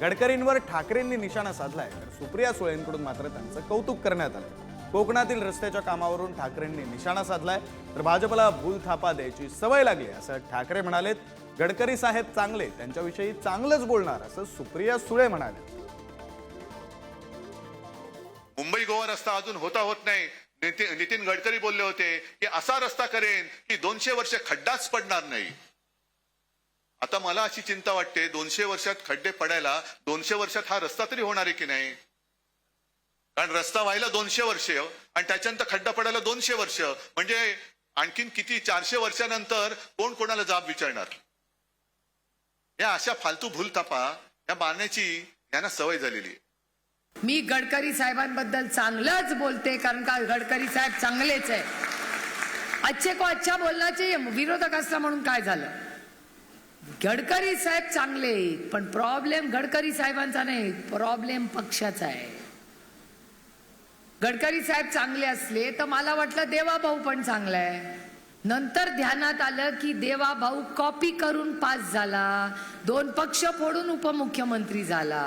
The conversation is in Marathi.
गडकरींवर ठाकरेंनी निशाणा साधलाय. तर सुप्रिया सुळेंकडून मात्र त्यांचं कौतुक करण्यात आलं कोकणातील रस्त्याच्या कामावरून ठाकरेंनी निशाणा साधलाय. तर भाजपला भूल थापा द्यायची सवय लागली असं ठाकरे म्हणालेत. गडकरी साहेब चांगले त्यांच्याविषयी चांगलंच बोलणार असं सुप्रिया सुळे म्हणाले. मुंबई गोवा रस्ता अजून होता होत नाही. नितीन नितीन गडकरी बोलले होते की असा रस्ता करेन की दोनशे वर्ष खड्डाच पडणार नाही. आता मला अशी चिंता वाटते दोनशे वर्षात खड्डे पडायला दोनशे वर्षात हा रस्ता तरी होणार आहे की नाही? कारण रस्ता व्हायला दोनशे वर्ष आणि त्याच्यानंतर खड्डा पडायला दोनशे वर्ष. म्हणजे आणखीन किती चारशे वर्षानंतर कोण कोणाला जाब विचारणार? या अशा फालतू भूलथापा या मारण्याची यांना सवय झालेली आहे. मी गडकरी साहेबांबद्दल चांगलंच बोलते कारण का गडकरी साहेब चांगलेच आहे अच्छे को अच्छा बोलण्याचे विरोधक असला म्हणून काय झालं? गडकरी साहेब चांगले आहेत, पण प्रॉब्लेम गडकरी साहेबांचा नाही प्रॉब्लेम पक्षाचा आहे. गडकरी साहेब चांगले असले तर मला वाटलं देवा भाऊ पण चांगला आहे. नंतर ध्यानात आलं की देवा भाऊ कॉपी करून पास झाला. दोन पक्ष फोडून उपमुख्यमंत्री झाला.